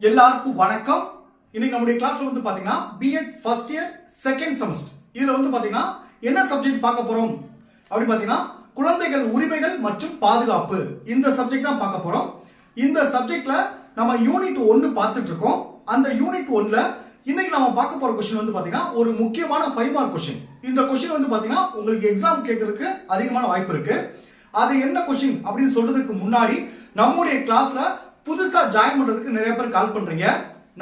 எல்லாருக்கும் வணக்கம். இன்னைக்கு நம்முடைய கிளாஸ்ல வந்து பாத்தீங்கன்னா BEd first year second semester இதுல வந்து பாத்தீங்கன்னா என்ன சப்ஜெக்ட் பார்க்க போறோம்? அப்படின்னு பாத்தீங்கன்னா குழந்தைகள் உரிமைகள் மற்றும் பாதுகாப்பு. இந்த சப்ஜெக்ட் தான் பார்க்க போறோம். இந்த சப்ஜெக்ட்ல நம்ம யூனிட் ஒன்னு பார்த்துட்டு இருக்கோம். அந்த யூனிட் ஒன்ல இன்னைக்கு நம்ம பார்க்க போற கொஸ்டின் வந்து பாத்தீங்கன்னா ஒரு முக்கியமான ஃபைவ் மார்க் கொஸ்டின் இந்த கொஸ்டின் வந்து பாத்தீங்கன்னா உங்களுக்கு எக்ஸாம் கேட்கறதுக்கு அதிகமான வாய்ப்பு இருக்கு. அது என்ன கொஸ்டின் அப்படின்னு சொல்றதுக்கு முன்னாடி நம்முடைய கிளாஸ்ல புதுசாக ஜாயின் பண்ணுறதுக்கு நிறைய பேர் கால் பண்ணுறீங்க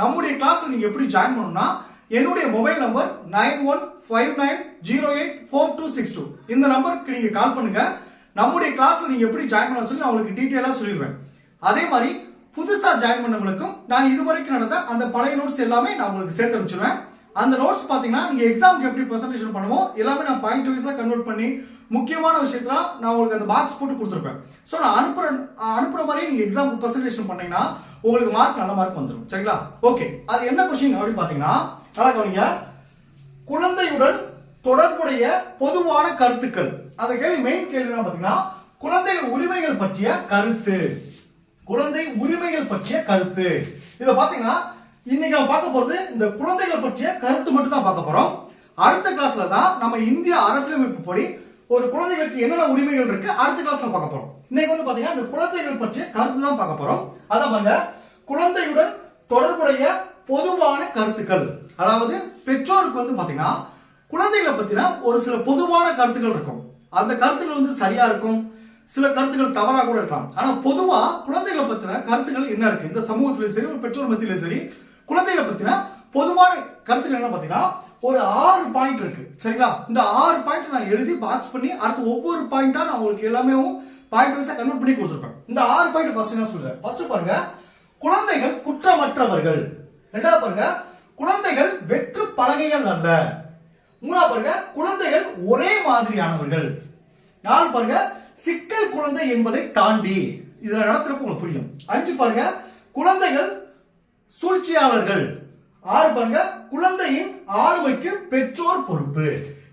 நம்முடைய கிளாஸில் நீங்கள் எப்படி ஜாயின் பண்ணணும்னா என்னுடைய mobile number nine one five nine zero eight four two six two. இந்த நம்பருக்கு நீங்கள் கால் பண்ணுங்க. நம்முடைய கிளாஸில் நீங்கள் எப்படி ஜாயின் பண்ண சொல்லி நான் உங்களுக்கு டீட்டெயிலாக சொல்லிடுவேன். அதே மாதிரி புதுசாக ஜாயின் பண்ணவங்களுக்கும் நான் இதுவரைக்கும் நடந்த அந்த பழைய நோட்ஸ் எல்லாமே நான் உங்களுக்கு சேர்த்து அனுப்பிச்சிருவேன். அந்த நோட்ஸ் பாத்தீங்கன்னா நீங்க எக்ஸாம்க்கு எப்படி பிரசன்டேஷன் பண்ணுவோம் எல்லாமே நான் பாயிண்ட் வைஸா கன்வெர்ட் பண்ணி முக்கியமான விஷயத்துல நான் உங்களுக்கு அந்த பாக்ஸ் போட்டு கொடுத்துருப்பேன். ஸோ நான் அனுப்புற அனுப்புற மாதிரி நீங்க எக்ஸாமுக்கு பிரசன்டேஷன் பண்ணீங்கன்னா உங்களுக்கு மார்க் நல்ல மார்க் வந்துடும் சரிங்களா? ஓகே அது என்ன கொஸ்டின் அப்படின்னு பாத்தீங்கன்னா நல்லா கவனிங்க. குழந்தையுடன் தொடர்புடைய பொதுவான கருத்துக்கள். அந்த கேள்வி மெயின் கேள்வி பார்த்தீங்கன்னா பாத்தீங்கன்னா குழந்தைகள் உரிமைகள் பற்றிய கருத்து. குழந்தை உரிமைகள் பற்றிய கருத்து. இதை பாத்தீங்கன்னா இன்னைக்கு நம்ம பார்க்க போறது இந்த குழந்தைகள் பற்றிய கருத்து மட்டும் தான் பார்க்க போறோம். அடுத்த கிளாஸ்ல தான் நம்ம இந்திய அரசியலமைப்பு படி ஒரு குழந்தைகளுக்கு என்னென்ன உரிமைகள் இருக்கு அடுத்த கிளாஸ்ல பார்க்க போறோம். இன்னைக்கு வந்து பாத்தீங்கன்னா இந்த குழந்தைகள் பற்றிய கருத்து தான் பார்க்க போறோம். அதான் பாருங்க குழந்தையுடன் தொடர்புடைய பொதுவான கருத்துக்கள். அதாவது பெற்றோருக்கு வந்து பாத்தீங்கன்னா குழந்தைகளை பத்தின ஒரு சில பொதுவான கருத்துக்கள் இருக்கும். அந்த கருத்துக்கள் வந்து சரியா இருக்கும். சில கருத்துக்கள் தவறா கூட இருக்கலாம். ஆனா பொதுவா குழந்தைகளை பத்தின கருத்துக்கள் என்ன இருக்கு? இந்த சமூகத்திலும் சரி ஒரு பெற்றோர் மத்தியிலும் சரி குழந்தைகளை பத்தின பொதுவான கருத்துக்கள் என்ன பாத்தீங்கன்னா ஒரு ஆறு பாயிண்ட் இருக்கு. சரிங்களா? இந்த ஆறு பாயிண்ட் நான் எழுதி பாக்ஸ் பண்ணி அடுத்து ஒவ்வொரு பாயிண்டா நான் உங்களுக்கு எல்லாமே பாயிண்ட் வைஸா கன்வெர்ட் பண்ணி கொடுத்துருப்பேன். இந்த ஆறு பாயிண்ட் ஃபர்ஸ்ட் என்ன சொல்றேன் ஃபர்ஸ்ட் பாருங்க குழந்தைகள் குற்றமற்றவர்கள். ரெண்டாவது பாருங்க குழந்தைகள் வெற்று பலகைகள் அல்ல. மூணாவது பாருங்க குழந்தைகள் ஒரே மாதிரியானவர்கள். நாலு பாருங்க சிக்கல் குழந்தை என்பதை தாண்டி. இதுல நடத்துறப்ப உங்களுக்கு புரியும். அஞ்சு பாருங்க குழந்தைகள் சூழ்ச்சியாளர்கள். ஆறு பாருங்க குழந்தையின் ஆளுமைக்கு பெற்றோர் பொறுப்பு.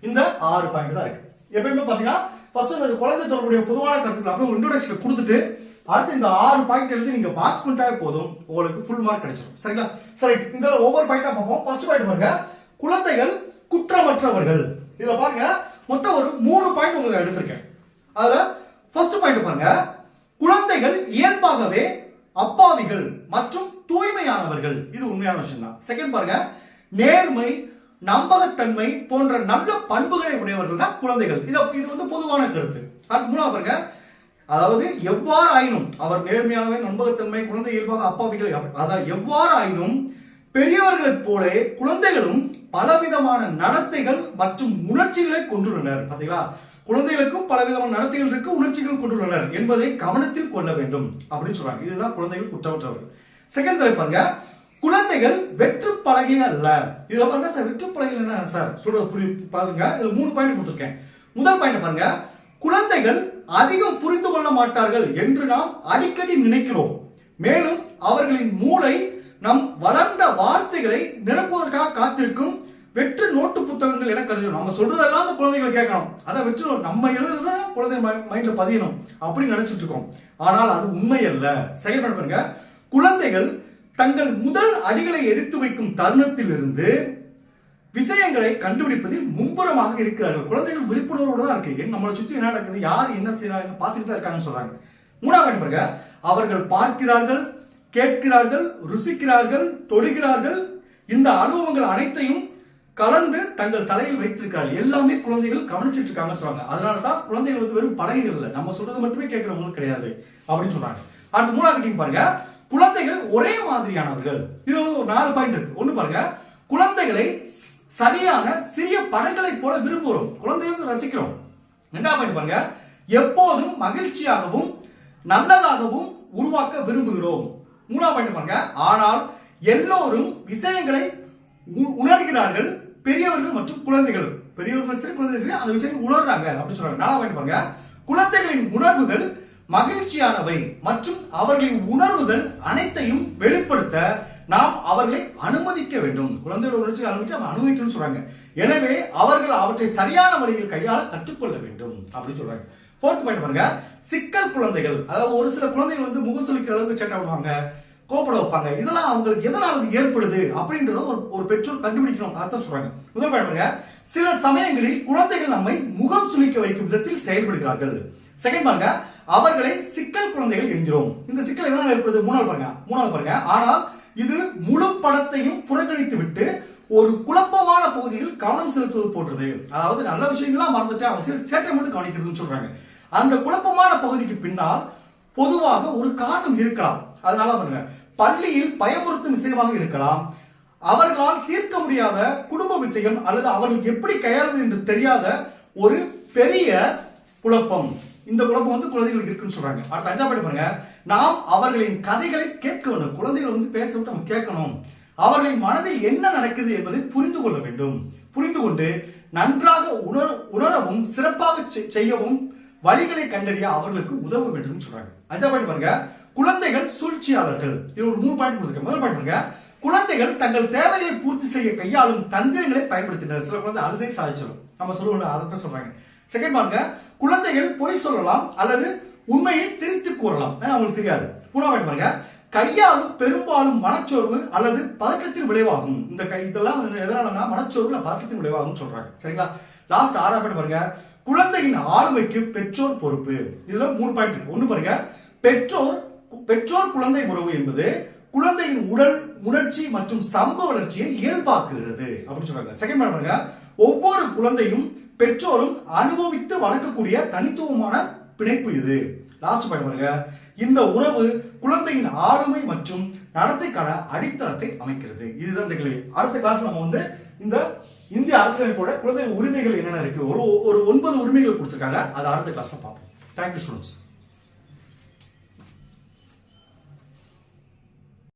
இந்த ஆறு பாயிண்ட் தான் இருக்கு. எப்பயுமே பாத்தீங்கன்னா ஃபர்ஸ்ட் அந்த குழந்தை தொடர்புடைய பொதுவான கருத்துக்கள் அப்படியே இன்ட்ரோடக்ஷன் கொடுத்துட்டு அடுத்து இந்த ஆறு பாயிண்ட் எழுதி நீங்க பாக்ஸ் பண்ணிட்டாவே போதும் உங்களுக்கு ஃபுல் மார்க் கிடைச்சிடும் சரிங்களா? சரி இந்த ஒவ்வொரு பாயிண்டா பார்ப்போம். ஃபர்ஸ்ட் பாயிண்ட் பாருங்க குழந்தைகள் குற்றமற்றவர்கள். இதுல பாருங்க மொத்தம் ஒரு மூணு பாயிண்ட் உங்களுக்கு எடுத்திருக்கேன். அதுல ஃபர்ஸ்ட் பாயிண்ட் பாருங்க குழந்தைகள் இயல்பாகவே அப்பாவிகள் மற்றும் தூய்மையானவர்கள். இது உண்மையான விஷயம் தான் செகண்ட் பாருங்க. நேர்மை நம்பகத்தன்மை போன்ற நல்ல பண்புகளை உடையவர்கள் தான் குழந்தைகள். இது இது வந்து பொதுவான கருத்து. அதுக்கு மூலம் பாருங்க. அதாவது எவ்வாறு ஆயினும் அவர் நேர்மையானவை நம்பகத்தன்மை குழந்தை இயல்பாக அப்பாவிகள் அதாவது எவ்வாறு ஆயினும் பெரியவர்களைப் போல குழந்தைகளும் பலவிதமான நடத்தைகள் மற்றும் உணர்ச்சிகளை கொண்டுள்ளனர். பாத்தீங்களா? குழந்தைகளுக்கும் பலவிதமான நடத்தைகள் இருக்கு உணர்ச்சிகள் கொண்டுள்ளனர் என்பதை கவனத்தில் கொள்ள வேண்டும் அப்படின்னு சொல்றாங்க. இதுதான் குழந்தைகள் குற்றமற்றவர்கள். செகண்ட் தலைப்பு பாருங்க. குழந்தைகள் வெற்று பலகைகள் அல்ல. இதுல பாருங்க சார் வெற்று பலகைகள் என்ன சார்? சொல்றது புரிய பாருங்க. இதுல மூணு பாயிண்ட் கொடுத்துருக்கேன். முதல் பாயிண்ட் பாருங்க. குழந்தைகள் அதிகம் புரிந்து கொள்ள மாட்டார்கள் என்று நாம் அடிக்கடி நினைக்கிறோம். மேலும் அவர்களின் மூளை நம் வளர்ந்த வார்த்தைகளை நிரப்புவதற்காக காத்திருக்கும் வெற்று நோட்டு புத்தகங்கள் என கருதுகிறோம் நம்ம சொல்றதெல்லாம் அந்த குழந்தைகள் கேட்கணும். அதை வெற்று நம்ம எழுதுறத குழந்தை மைண்ட்ல பதியணும். அப்படின்னு நினைச்சிட்டு இருக்கோம். ஆனால் அது உண்மை அல்ல. செயல்பட பாருங்க. குழந்தைகள் தங்கள் முதல் அடிகளை எடுத்து வைக்கும் தருணத்திலிருந்து விஷயங்களை கண்டுபிடிப்பதில் மும்புறமாக இருக்கிறார்கள். குழந்தைகள் விழிப்புணர்வோடு தான் இருக்கு ஏன் நம்மளை சுத்தி என்ன நடக்குது? யார் என்ன செய்யறாங்க பார்த்துட்டு தான் இருக்காங்கன்னு சொல்றாங்க. மூணாவது பாருங்க. அவர்கள் பார்க்கிறார்கள் கேட்கிறார்கள் ருசிக்கிறார்கள் தொடுகிறார்கள். இந்த அனுபவங்கள் அனைத்தையும் கலந்து தங்கள் தலையில் வைத்திருக்கிறார்கள் எல்லாமே குழந்தைகள் கவனிச்சிட்டு இருக்காங்க சொல்றாங்க. அதனால தான் குழந்தைகள் வந்து வெறும் பலகைகள் இல்லை. நம்ம சொல்றது மட்டுமே கேட்கிறவங்க கிடையாது அப்படின்னு சொல்றாங்க. அடுத்து மூணாவது டீம் பாருங்க. குழந்தைகள் ஒரே மாதிரியானவர்கள். இது வந்து ஒரு நாலு பாயிண்ட் இருக்கு. ஒண்ணு பாருங்க. குழந்தைகளை சரியான சிறிய படங்களை போல விரும்புகிறோம். குழந்தைகள் வந்து ரசிக்கிறோம். ரெண்டாவது பாயிண்ட் பாருங்க. எப்போதும் மகிழ்ச்சியாகவும் நல்லதாகவும் உருவாக்க விரும்புகிறோம். மூணாவது பாயிண்ட் பாருங்க. ஆனால் எல்லோரும் விஷயங்களை உணர்கிறார்கள். பெரியவர்கள் மற்றும் குழந்தைகள். பெரியவர்கள் சரி குழந்தைகள் சரி அந்த விஷயங்கள் உணர்றாங்க. அப்படின்னு சொல்றாங்க. நாலாவது பாருங்க. குழந்தைகளின் உணர்வுகள் மகிழ்ச்சியானவை மற்றும் அவர்களின் உணர்வுகள் அனைத்தையும் வெளிப்படுத்த நாம் அவர்களை அனுமதிக்க வேண்டும். குழந்தையோட உணர்ச்சி அனுமதிக்க நம்ம அனுமதிக்கணும்னு சொல்றாங்க. எனவே அவர்கள் அவற்றை சரியான வழியில் கையாள கற்றுக்கொள்ள வேண்டும். அப்படின்னு சொல்றாங்க. ஃபோர்த் பாயிண்ட் பாருங்க. சிக்கல் குழந்தைகள். அதாவது ஒரு சில குழந்தைகள் வந்து முகம் சுளிக்கிற அளவுக்கு சேட்டை பண்ணுவாங்க. கோப்பட வைப்பாங்க. இதெல்லாம் அவங்களுக்கு எதனால் அது ஏற்படுது? அப்படின்றத ஒரு ஒரு பெற்றோர் கண்டுபிடிக்கணும். அதான் சொல்றாங்க. முதல் பாருங்க. சில சமயங்களில் குழந்தைகள் நம்மை முகம் சுளிக்க வைக்கும் விதத்தில் செயல்படுகிறார்கள். செகண்ட் பாருங்க. அவர்களை சிக்கல் குழந்தைகள் என்கிறோம். இந்த சிக்கல் எதனால் ஏற்படுது? மூணாவது பாருங்க. மூணாவது பாருங்க. ஆனால் இது முழு படத்தையும் புறக்கணித்து விட்டு ஒரு குழப்பமான பகுதியில் கவனம் செலுத்துவது போன்றது. அதாவது நல்ல விஷயங்கள்லாம் மறந்துட்டு அவங்க சில சேட்டை மட்டும் கவனிக்கிறதுன்னு சொல்றாங்க. அந்த குழப்பமான பகுதிக்கு பின்னால் பொதுவாக ஒரு காரணம் இருக்கலாம். அதனால பண்ணுங்க. பள்ளியில் பயமுறுத்தும் விஷயமாக இருக்கலாம். அவர்களால் தீர்க்க முடியாத குடும்ப விஷயம் அல்லது அவர்களுக்கு எப்படி கையாளுது என்று தெரியாத ஒரு பெரிய குழப்பம். இந்த குழப்பம் வந்து குழந்தைகளுக்கு இருக்குன்னு சொல்றாங்க. அடுத்த அஞ்சா பாட்டு பாருங்க. நாம் அவர்களின் கதைகளை கேட்க வேண்டும். குழந்தைகள் வந்து பேச விட்டு நம்ம கேட்கணும். அவர்களின் மனதில் என்ன நடக்குது என்பதை புரிந்து கொள்ள வேண்டும். புரிந்து கொண்டு நன்றாக உணர உணரவும் சிறப்பாக செ- செய்யவும் வழிகளை கண்டறிய அவர்களுக்கு உதவ வேண்டும் சொல்றாங்க. அஞ்சா பாயிண்ட் பாருங்க. குழந்தைகள் சூழ்ச்சியாளர்கள். இது ஒரு மூணு பாயிண்ட் கொடுத்துருக்கேன். முதல் பாயிண்ட் பாருங்க. குழந்தைகள் தங்கள் தேவைகளை பூர்த்தி செய்ய கையாளும் தந்திரங்களை பயன்படுத்தினர் சில குழந்தை அழுதை சாதிச்சிடும். நம்ம சொல்லுவோம்ல அதை சொல்றாங்க. செகண்ட் பாருங்க. குழந்தைகள் பொய் சொல்லலாம் அல்லது உண்மையை திரித்து கூறலாம். அவங்களுக்கு தெரியாது. மூணாவது பாயிண்ட் பாருங்க. கையாலும் பெரும்பாலும் மனச்சோர்வு அல்லது பதற்றத்தின் விளைவாகும். இந்த கை இதெல்லாம் எதனாலனா மனச்சோர்வுல பதக்கத்தின் பதற்றத்தின் விளைவாகும் சொல்றாங்க. சரிங்களா? லாஸ்ட் ஆறாம் பாயிண்ட் பாருங்க. குழந்தையின் ஆளுமைக்கு பெற்றோர் பொறுப்பு. இதுல மூணு பாயிண்ட் இருக்கு. ஒண்ணு பாருங்க. பெற்றோர் பெற்றோர் குழந்தை உறவு என்பது குழந்தையின் உடல் உணர்ச்சி மற்றும் சமூக வளர்ச்சியை இயல்பாக்குகிறது அப்படின்னு சொல்றாங்க. செகண்ட் பாருங்க. ஒவ்வொரு குழந்தையும் பெற்றோரும் அனுபவித்து வளர்க்கக்கூடிய தனித்துவமான பிணைப்பு இது. லாஸ்ட் பாயிண்ட் பாருங்க. இந்த உறவு குழந்தையின் ஆளுமை மற்றும் நடத்தைக்கான அடித்தளத்தை அமைக்கிறது. இதுதான் இந்த கேள்வி. அடுத்த கிளாஸ் நம்ம வந்து இந்த இந்திய அரசியலமைப்போட குழந்தை உரிமைகள் என்னென்ன இருக்கு? ஒரு ஒரு ஒன்பது உரிமைகள் கொடுத்துருக்காங்க. அதை அடுத்த கிளாஸ்ல பார்ப்போம். Thank you students